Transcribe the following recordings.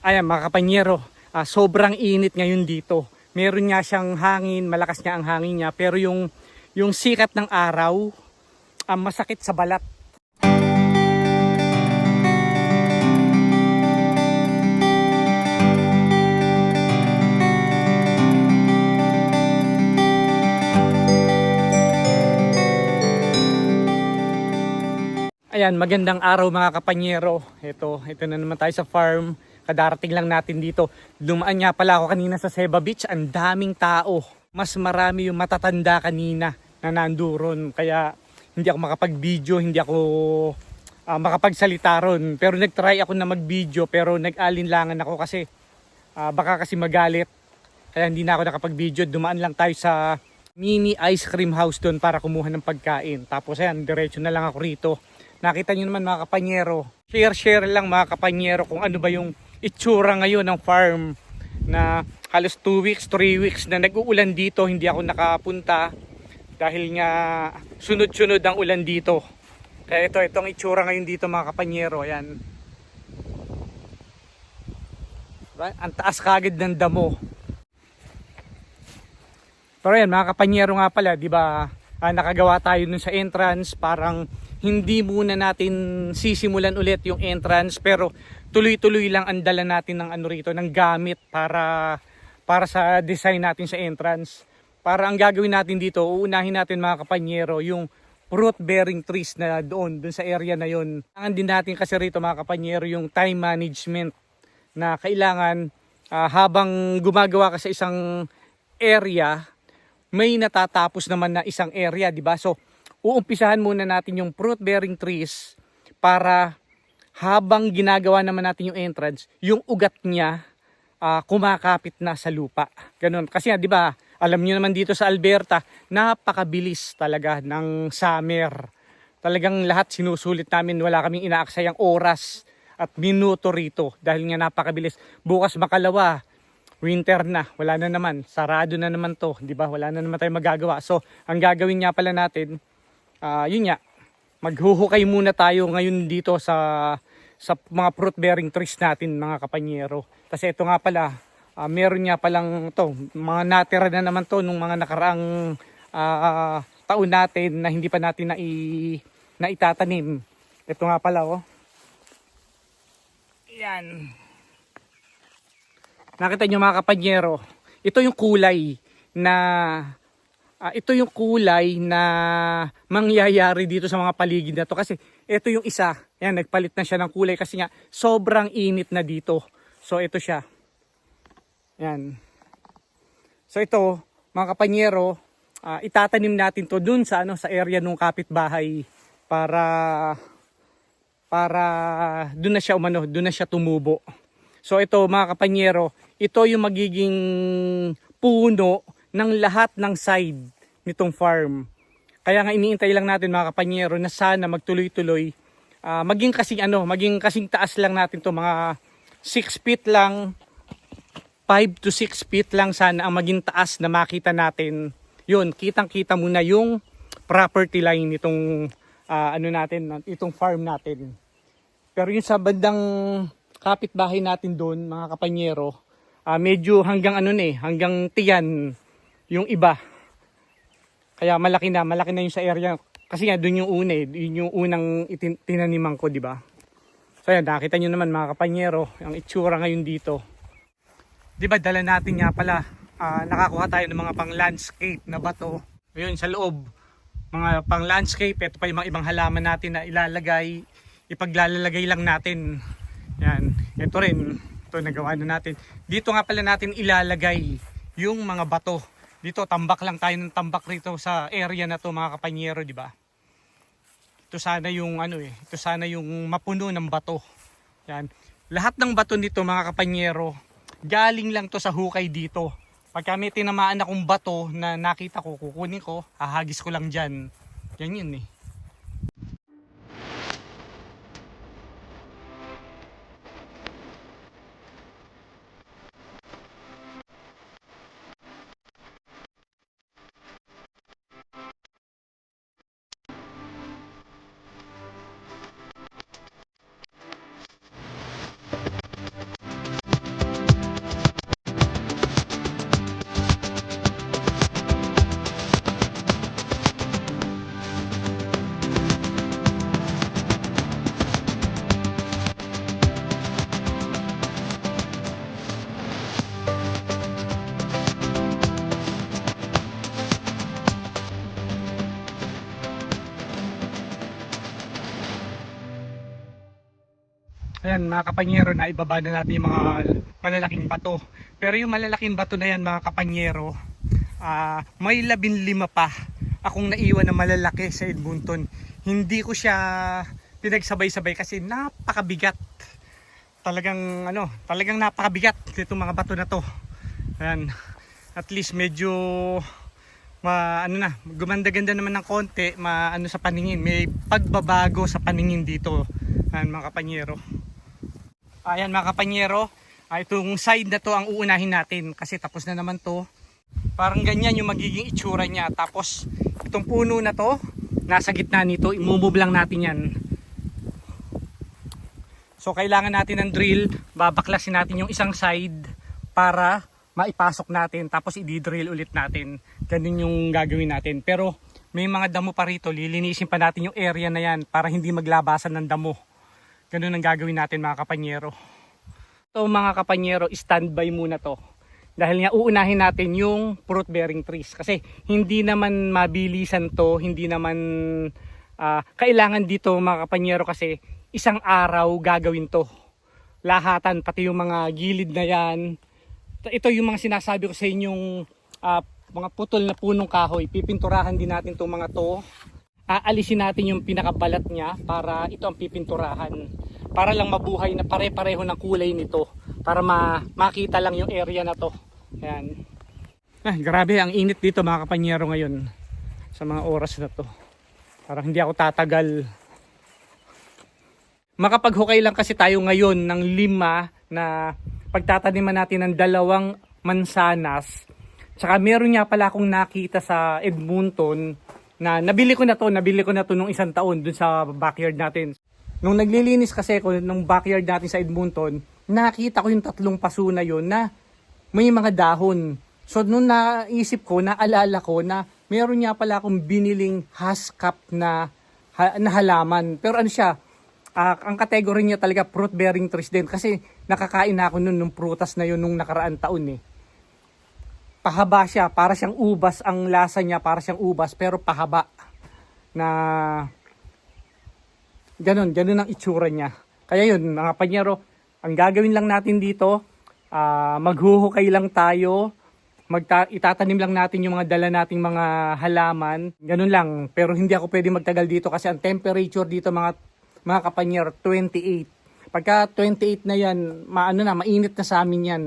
Ayan mga kapanyero, ah, sobrang init ngayon dito. Meron nga siyang hangin, malakas nga ang hangin niya, pero yung, yung sikat ng araw, ah, masakit sa balat. Ayan, magandang araw mga kapanyero. Ito, ito na naman tayo sa farm. Kadarating lang natin dito. Dumaan nga pala ako kanina sa Seba Beach. Ang daming tao. Mas marami yung matatanda kanina na nanduron. Kaya hindi ako makapag-video, hindi ako ah, makapagsalita ron. Pero nag-try ako na mag-video pero nag-alinlangan ako kasi ah, baka kasi magalit. Kaya hindi na ako nakapag-video. Dumaan lang tayo sa mini ice cream house doon para kumuha ng pagkain. Tapos ayan, diretso na lang ako rito. Nakita nyo naman mga kapanyero. Share-share lang mga kapanyero kung ano ba yung itsura ngayon ng farm na halos 2 weeks, 3 weeks na nag-uulan dito. Hindi ako nakapunta dahil nga sunod-sunod ang ulan dito. Kaya ito, itong itsura ngayon dito mga kapanyero. Ayan. Diba? Ang taas kagad ng damo. Pero yan, mga kapanyero nga pala, di ba, ah, nakagawa tayo nun sa entrance, parang hindi muna natin sisimulan ulit yung entrance, pero tuloy-tuloy lang ang dala natin ng ano rito, ng gamit para, para sa design natin sa entrance. Para ang gagawin natin dito, uunahin natin mga kapanyero, yung fruit bearing trees na doon, doon sa area na yon. Kailangan din natin kasi rito mga kapanyero yung time management na kailangan ah, habang gumagawa ka sa isang area, may natatapos naman na isang area, di ba? So, uumpisahan muna natin yung fruit bearing trees para habang ginagawa naman natin yung entrance, yung ugat niya ah, kumakapit na sa lupa. Ganun. Kasi di ba, alam niyo naman dito sa Alberta, napakabilis talaga ng summer. Talagang lahat sinusulit namin, wala kaming inaaksayang oras at minuto rito dahil nga napakabilis. Bukas makalawa, winter na, wala na naman, sarado na naman to, di ba? Wala na naman tayong magagawa. So, ang gagawin nga pala natin, ah yun nga, maghuhukay muna tayo ngayon dito sa sa mga fruit bearing trees natin mga kapanyero. Kasi ito nga pala, ah, meron nga palang to, mga natira na naman to nung mga nakaraang ah, taon natin na hindi pa natin na, na itatanim. Ito nga pala oh. Yan. Nakita nyo mga kapanyero, ito yung kulay na ah, ito yung kulay na mangyayari dito sa mga paligid na to kasi ito yung isa, yan nagpalit na siya ng kulay kasi nga sobrang init na dito. So ito siya. Yan. So ito, mga kapanyero, ah, itatanim natin to dun sa ano sa area ng kapitbahay para para doon na siya umano, doon na siya tumubo. So ito mga kapanyero, ito yung magiging puno ng lahat ng side nitong farm. Kaya nga iniintay lang natin mga kapanyero na sana magtuloy-tuloy. ah, maging kasing ano, maging kasing taas lang natin to mga 6 feet lang 5 to 6 feet lang sana ang maging taas na makita natin. Yun, kitang-kita muna yung property line nitong ah, ano natin, itong farm natin. Pero yung sa bandang kapitbahay natin doon, mga kapanyero, ah, medyo hanggang ano na eh, hanggang tiyan yung iba. Kaya malaki na, malaki na yung sa area. Kasi nga doon yung una eh, yun yung unang itin- tinaniman ko, di ba? So yan, nakita nyo naman mga kapanyero, ang itsura ngayon dito. Di ba dala natin nga pala, ah, nakakuha tayo ng mga pang landscape na bato. Ayun, sa loob, mga pang landscape, ito pa yung mga ibang halaman natin na ilalagay, ipaglalagay lang natin. Yan, ito rin, ito nagawa na natin. Dito nga pala natin ilalagay yung mga bato. Dito, tambak lang tayo ng tambak rito sa area na to mga kapanyero, di ba? Ito sana yung ano eh, ito sana yung mapuno ng bato. Yan. Lahat ng bato nito mga kapanyero, galing lang to sa hukay dito. Pagka may tinamaan akong bato na nakita ko, kukunin ko, hahagis ko lang dyan. Yan yun eh. Mga kapanyero na ibaba na natin yung mga malalaking bato. Pero yung malalaking bato na yan mga kapanyero, ah, may labing lima pa akong naiwan na malalaki sa Edmonton. Hindi ko siya pinagsabay-sabay kasi napakabigat. Talagang ano, talagang napakabigat itong mga bato na to. Ayan. At least medyo ma ano na, gumanda-ganda naman ng konti, ma ano sa paningin, may pagbabago sa paningin dito. Ayan mga kapanyero. Ayan mga kapanyero, ah, itong side na to ang uunahin natin kasi tapos na naman to. Parang ganyan yung magiging itsura niya. Tapos itong puno na to, nasa gitna nito, imumove lang natin yan. So kailangan natin ng drill, babaklasin natin yung isang side para maipasok natin tapos i-drill ulit natin. Ganun yung gagawin natin. Pero may mga damo pa rito, lilinisin pa natin yung area na yan para hindi maglabasan ng damo. Ganun ang gagawin natin mga kapanyero. So mga kapanyero, standby muna to. Dahil nga uunahin natin yung fruit bearing trees kasi hindi naman mabilisan to, hindi naman ah, kailangan dito mga kapanyero kasi isang araw gagawin to. Lahatan pati yung mga gilid na yan. Ito yung mga sinasabi ko sa inyong ah, mga putol na punong kahoy. Pipinturahan din natin itong mga to. Aalisin natin yung pinakabalat niya para ito ang pipinturahan. Para lang mabuhay na pare-pareho ng kulay nito. Para ma makita lang yung area na to. Ayan. Ah, grabe, ang init dito mga kapanyero ngayon. Sa mga oras na to. Parang hindi ako tatagal. Makapaghukay lang kasi tayo ngayon ng lima na pagtataniman natin ng dalawang mansanas. Tsaka meron nga pala akong nakita sa Edmonton na nabili ko na to, nabili ko na to nung isang taon dun sa backyard natin. Nung naglilinis kasi ako nung backyard natin sa Edmonton, nakita ko yung tatlong paso na yun na may mga dahon. So nung naisip ko, naalala ko na meron nga pala akong biniling haskap na, ha- na halaman. Pero ano siya, ah, ang kategory niya talaga fruit bearing trees din kasi nakakain na ako nun nung prutas na yun nung nakaraan taon eh. Pahaba siya, para siyang ubas, ang lasa niya para siyang ubas pero pahaba na ganun, ganun ang itsura niya. Kaya yun, mga panyero, ang gagawin lang natin dito, ah, maghuhukay lang tayo, magta- itatanim lang natin yung mga dala nating mga halaman. Ganun lang. Pero hindi ako pwede magtagal dito kasi ang temperature dito mga mga kapanyer 28. Pagka 28 na yan, maano na, mainit na sa amin yan.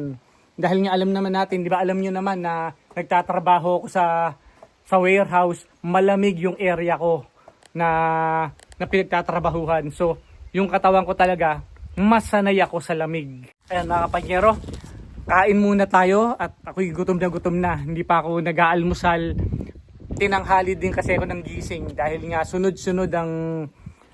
Dahil nga alam naman natin, di ba alam nyo naman na nagtatrabaho ako sa sa warehouse, malamig yung area ko na na pinagtatrabahuhan. So, yung katawan ko talaga, mas sanay ako sa lamig. Ayan mga kapanyero, kain muna tayo at ako'y gutom na gutom na. Hindi pa ako nag-aalmusal. Tinanghali din kasi ako ng gising dahil nga sunod-sunod ang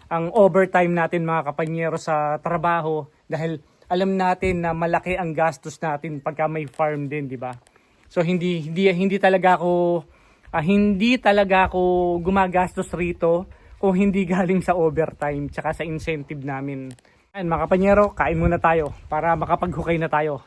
ang overtime natin mga kapanyero sa trabaho dahil alam natin na malaki ang gastos natin pagka may farm din, di ba? So hindi hindi hindi talaga ako ah, hindi talaga ako gumagastos rito kung hindi galing sa overtime tsaka sa incentive namin. Ayan, mga kapanyero, kain muna tayo para makapaghukay na tayo.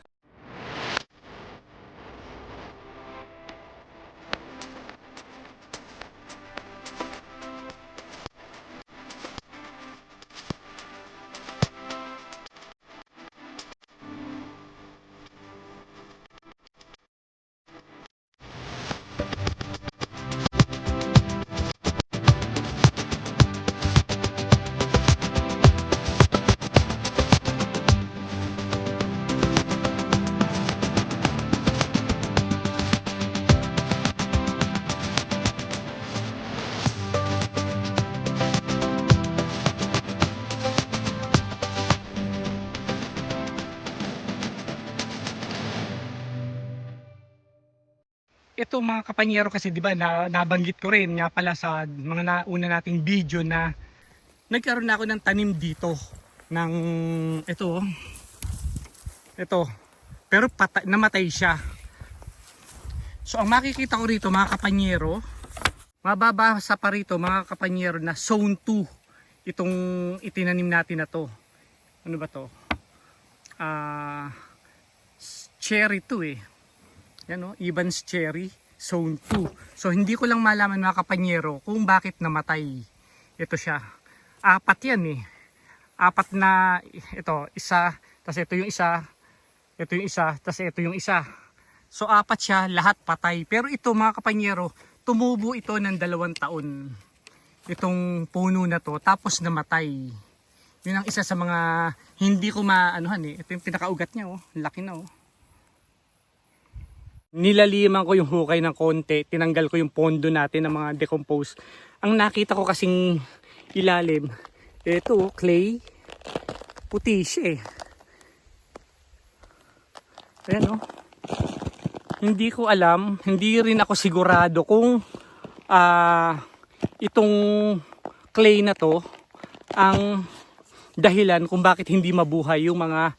Ito mga kapanyero kasi 'di ba na, nabanggit ko rin nga pala sa mga nauna nating video na nagkaroon na ako ng tanim dito ng ito ito. Pero pata, namatay siya. So ang makikita ko rito mga kapanyero mababasa pa rito mga kapanyero na zone 2 itong itinanim natin na to. Ano ba to? Ah cherry to eh yan o, Evans Cherry Zone 2. So hindi ko lang malaman mga kapanyero kung bakit namatay. Ito siya. Apat yan eh. apat na ito, isa, tapos ito yung isa, ito yung isa, tapos ito yung isa. So apat siya, lahat patay. Pero ito mga kapanyero, tumubo ito ng dalawang taon. Itong puno na to, tapos namatay. Yun ang isa sa mga hindi ko maanuhan eh. Ito yung pinakaugat niya oh, laki na oh. Nilaliman ko yung hukay ng konti, tinanggal ko yung pondo natin ng mga decompose. Ang nakita ko kasing ilalim, ito clay, puti siya eh. Ayan oh. Hindi ko alam, hindi rin ako sigurado kung ah itong clay na to ang dahilan kung bakit hindi mabuhay yung mga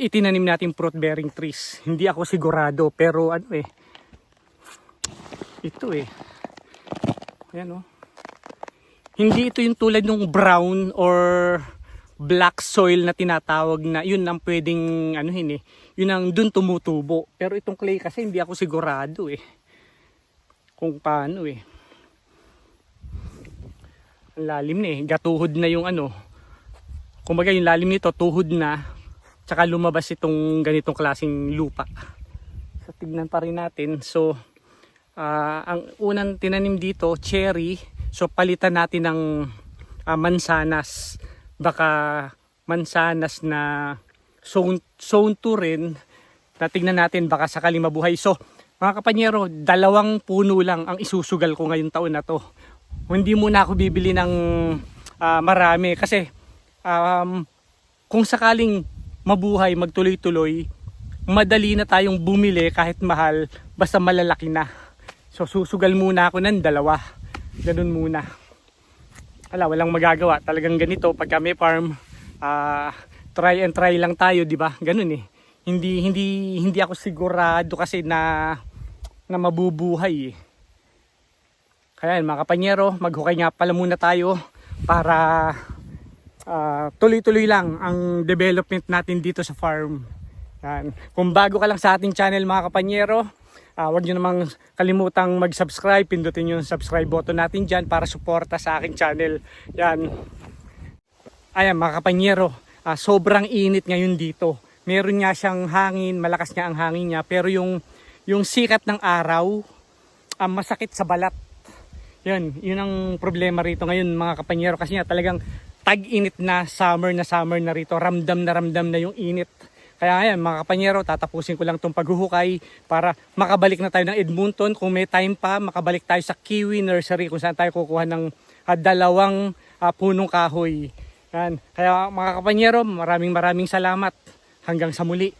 itinanim natin fruit bearing trees. Hindi ako sigurado pero ano eh ito eh. Ayan oh. Hindi ito yung tulad ng brown or black soil na tinatawag na yun ang pwedeng ano eh. Yun ang dun tumutubo. Pero itong clay kasi hindi ako sigurado eh. Kung paano eh. Ang lalim na eh. Gatuhod na yung ano. Kumbaga yung lalim nito tuhod na. Tsaka lumabas itong ganitong klaseng lupa. So tignan pa rin natin. So ah, ang unang tinanim dito cherry. So palitan natin ng ah, mansanas. Baka mansanas na zone, zone 2 rin. Natignan natin baka sakaling mabuhay. So mga kapanyero, dalawang puno lang ang isusugal ko ngayong taon na to. Hindi muna ako bibili ng ah, marami kasi um, kung sakaling mabuhay, magtuloy-tuloy, madali na tayong bumili kahit mahal, basta malalaki na. So susugal muna ako ng dalawa. Ganun muna. Ala, walang magagawa. Talagang ganito pag kami farm, ah, try and try lang tayo, di ba? Ganun eh. Hindi hindi hindi ako sigurado kasi na na mabubuhay eh. Kaya mga kapanyero, maghukay nga pala muna tayo para ah, tuloy-tuloy lang ang development natin dito sa farm. Yan. Kung bago ka lang sa ating channel mga kapanyero, ah, huwag nyo namang kalimutang mag-subscribe, pindutin yung subscribe button natin dyan para suporta sa aking channel. Yan. Ayan mga kapanyero, ah, sobrang init ngayon dito. Meron nga siyang hangin, malakas nga ang hangin niya, pero yung, yung sikat ng araw, ah, masakit sa balat. Yan, yun ang problema rito ngayon mga kapanyero kasi nga talagang tag-init na summer na summer na rito. Ramdam na ramdam na yung init. Kaya ayan mga kapanyero, tatapusin ko lang itong paghuhukay para makabalik na tayo ng Edmonton. Kung may time pa, makabalik tayo sa Kiwi Nursery kung saan tayo kukuha ng ah, dalawang ah, punong kahoy. Yan. Kaya mga kapanyero, maraming maraming salamat. Hanggang sa muli.